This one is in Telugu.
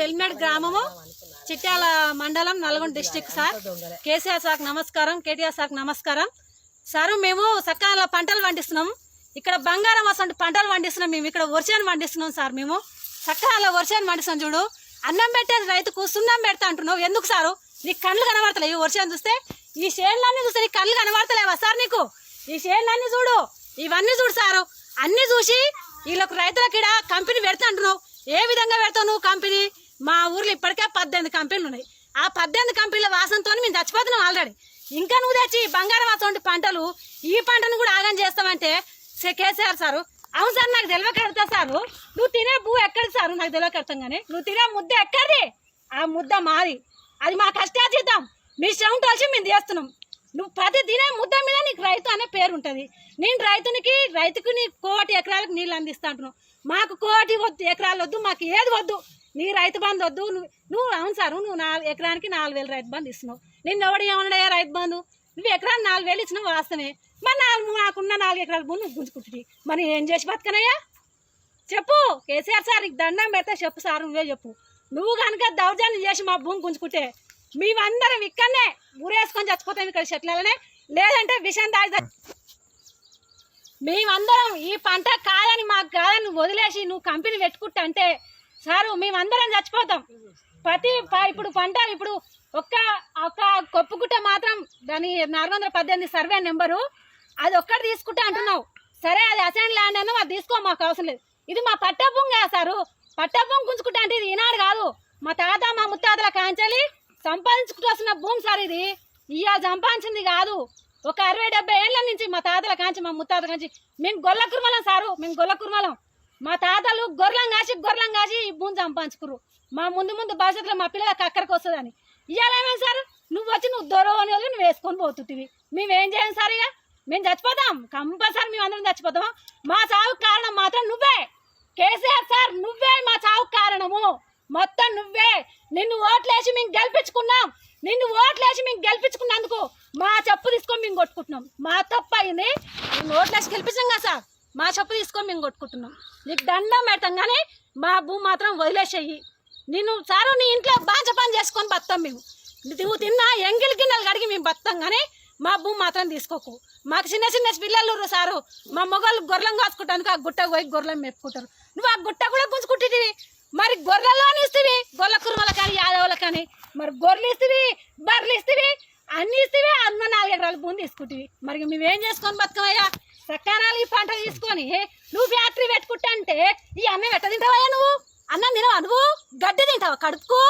వెల్మేడ్ గ్రామము? చిట్యాల మండలం Nalgonda district sir. KCR sir నమస్కారం కేటీఆర్ సార్ నమస్కారం. సార్ మేము సకాల పంటలు పండిస్తున్నాం. ఇక్కడ బంగారం అసలు పంటలు పండిస్తున్నాం మేము. ఇక్కడ వర్షాన్ని పండిస్తున్నాం సార్ మేము. సకాల వర్షాన్ని పండిస్తున్నాం చూడు. అన్నం పెట్టే రైతుకు సున్నం పెడతా అంటున్నావు. ఎందుకు సారు? నీకు కళ్ళు కనబడతలేవు ఈ వర్షాన్ని చూస్తే? ఈ షేడ్లన్నీ చూస్తే నీకు కళ్ళు కనబడతలేవా సార్ నీకు? ఈ షేడ్లన్నీ చూడు. ఇవన్నీ చూడు సారు. అన్ని చూసి వీళ్ళకు రైతులకి కంపెనీ పెడతా అంటున్నావు. ఏ విధంగా పెడతావు నువ్వు కంపెనీ? మా ఊర్లో ఇప్పటికే పద్దెనిమిది కంపెనీలు ఉన్నాయి. ఆ పద్దెనిమిది కంపెనీల వాసనతో మేము చచ్చిపోతున్నాం ఆల్రెడీ ఇంకా నువ్వు తెచ్చి బంగారం అటువంటి పంటలు ఈ పంటను కూడా ఆగం చేస్తామంటే సే- కేసీఆర్ సారు అవును సార్ నాకు తెలియక సారు. నువ్వు తినే భూ ఎక్కడి సారు? నాకు తెలియక కానీ నువ్వు తినే ముద్ద ఎక్కడిది? ఆ ముద్ద మాది. అది మా కష్టార్జితం. మీ శ్రమ వచ్చి మేము చేస్తున్నాం నువ్వు ప్రతి దినే ముద్ద మీద నీకు రైతు అనే పేరు ఉంటుంది. నేను రైతునికి రైతుకు నీ కోటి ఎకరాలకు నీళ్ళు అందిస్తా అంటున్నావు. మాకు కోటి వద్దు ఎకరాలు వద్దు మాకు ఏది వద్దు. నీ రైతు బంధు వద్దు. నువ్వు నువ్వు అవును సార్ నువ్వు నాలుగు ఎకరానికి నాలుగు వేలు రైతు బంధు ఇస్తున్నావు. నిన్న ఎవడు ఏమన్నాడే రైతు బంధు? నువ్వు ఎకరానికి నాలుగు వేలు ఇచ్చినావు వాస్తవమే. మరి నాలుగు నాకున్న నాలుగు ఎకరాల భూమి నువ్వు గుంజుకుంటుంది మరి ఏం చేసి బతకనయ్యా? చెప్పు కేసీఆర్ సార్ నీకు దండం పెడితే చెప్పు సార్ నువ్వే చెప్పు. నువ్వు కనుక దౌర్జన్యం చేసి మా భూమి గుంజుకుంటే మేమందరం ఇక్కడనే ఊరేసుకొని చచ్చిపోతాం ఇక్కడ చెట్లనే లేదంటే విషయం తాగి మేమందరం ఈ పంట కాదని మాకు కాదని వదిలేసి నువ్వు కంపెనీ పెట్టుకుంటా అంటే సారు మేమందరం చచ్చిపోతాం. ప్రతి ఇప్పుడు పంట ఇప్పుడు ఒక్క ఒక్క కొప్పుగుట్ట మాత్రం దాని నాలుగు వందల పద్దెనిమిది సర్వే నెంబరు. అది ఒక్కటి తీసుకుంటా అంటున్నావు. సరే అది అసైన్ ల్యాండ్ అన్న అది తీసుకో మాకు అవసరం లేదు. ఇది మా పట్టభూమి కదా సారు. పట్టభూమి గుంజుకుంటా అంటే ఇది ఈనాడు కాదు. మా తాత మా ముత్తాతల సార్ ఇది ఇవాళ సంపాదించింది కాదు. ఒక అరవై డెబ్బై ఏళ్ళ నుంచి మా తాతల కాంచి మా ముత్తాతల కాంచి. మేము గొల్ల కుర్మలం సారు మేము గొల్ల కుర్మలం. మా తాతలు గొర్రెలం కాసి గొర్రెలం కాసి ఈ భూమి సంపాదించుకురు మా ముందు ముందు భవిష్యత్తులో మా పిల్లలకి అక్కడికి వస్తుందని. ఇవాళ ఏమేమి సార్? నువ్వు వచ్చి నువ్వు దొరవని వాళ్ళు నువ్వు వేసుకొని పోతుంటివి. మేమేం చేయం సార్ ఇక? మేము చచ్చిపోతాం. కంపల్సరీ మేము అందరం చచ్చిపోతాం. మా చావుకు కారణం మాత్రం నువ్వే. కేసీఆర్ సార్ నువ్వే మా చావుకు కారణము. మొత్తం నువ్వే. నిన్ను ఓట్లేసి మేము గెలిపించుకున్నాం. నిన్ను ఓట్లేసి మేము గెలిపించుకున్నందుకు మా చెప్పు తీసుకొని మేము కొట్టుకుంటున్నాం. మా తప్ప అయింది. మేము ఓట్లేసి గెలిపించాం కదా సార్. మా చెప్పు తీసుకొని మేము కొట్టుకుంటున్నాం. నీకు దండం పెడతాం కానీ మా భూమి మాత్రం వదిలేసేయి. నిన్ను సారు నీ ఇంట్లో బాంచ పని చేసుకొని బతాం మేము. నువ్వు తిన్న ఎంగిల్ గిన్నెలు కడిగి మేము బతాం కానీ మా భూమి మాత్రం తీసుకోకు. మాకు చిన్న చిన్న పిల్లలు సారు. మా మొగలు గొర్రెలం కాసుకుంటానికి ఆ గుట్ట పోయి గొర్రెలం మెప్పుకుంటారు నువ్వు ఆ గుట్ట కూడా గుంజుకుంటుంది మరి గొర్రెల్లో ఇస్తేవి గొర్రె కుర్మల కానీ యాదవుల కానీ మరి గొర్రెలు ఇస్తేవి బర్రెలు ఇస్తేవి అన్ని ఇస్తేవి అన్న నాలుగు ఎకరాల భూమి తీసుకుంటివి. మరి మేమేం చేసుకొని బతుకమయ్యా? సకారాలు ఈ పంట తీసుకొని నువ్వు ఫ్యాక్టరీ పెట్టుకుంటా అంటే ఈ అన్నం ఎట్ట తింటావయ్యా నువ్వు? అన్నం తినవా నువ్వు? గడ్డి తింటావా కడుపుకు?